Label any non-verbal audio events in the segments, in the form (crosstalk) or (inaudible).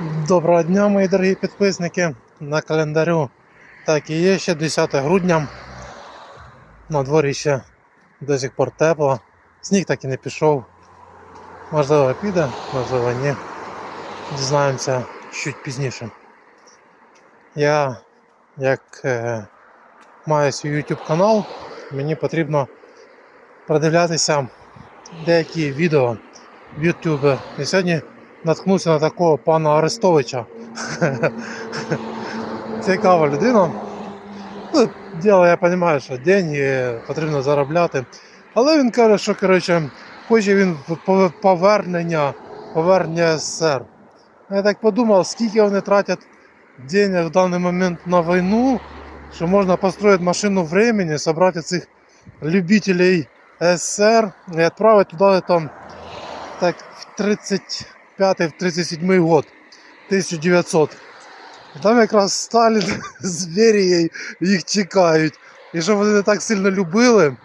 Доброго дня, мої дорогі підписники. На календарю так і є ще 10 грудня. На дворі ще до сих пор тепло. Сніг так і не пішов. Можливо піде, можливо ні. Дізнаємося чуть пізніше. Я, як е, маю свій YouTube канал, мені потрібно продивлятися деякі відео в YouTube. І сьогодні наткнувся на такого пана Арестовича. Цікава людина. Ну, діло, я розумію, що деньги потрібно заробляти. Але він каже, що коротше, хоче він повернення, повернення СССР. Я так подумав, скільки вони тратять денег в даний момент на війну, що можна построїти машину времени, зібрати цих любителей СССР і відправити туди там так в 35-37 год, 1900. Там якраз Сталін (laughs) з Берією їх чекають. І що вони не так сильно любили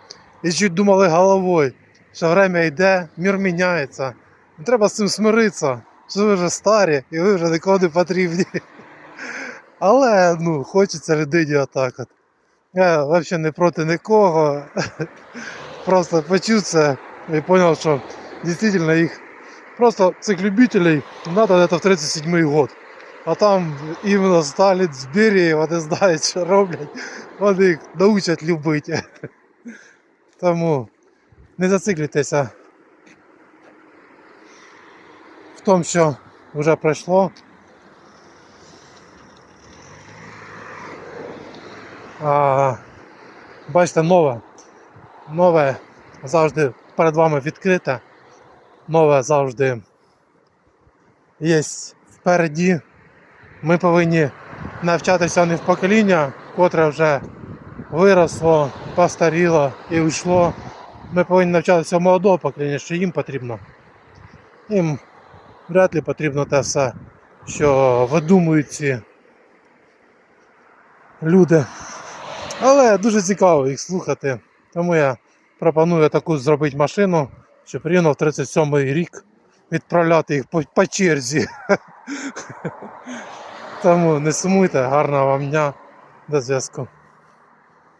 і чуть думали головою, що время йде, мір міняється. Не треба з цим смиритися, що ви вже старі і ви вже нікого не потрібні. (laughs) Але ну, хочеться людині отак. Я взагалі не проти нікого. (laughs) Просто почув це і зрозумів, що дійсно їх просто цих любителей надо где-то в 37 год. А там іменно Сталін з вони знають, що роблять, вони їх научать любити. Тому не зациклюйтеся в тому, що вже пройшло. А, бачите, нове. Нове завжди перед вами відкрите. Нове завжди є впереді. Ми повинні навчатися не в покоління, котре вже виросло, постаріло і уйшло. Ми повинні навчатися в молодого покоління, що їм потрібно. Їм вряд ли потрібно те все, що видумують ці люди. Але дуже цікаво їх слухати. Тому я пропоную таку зробити машину, щоб прийняв в 37-й рік відправляти їх по, по черзі. (laughs) Тому не сумуйте, гарного вам дня, до зв'язку.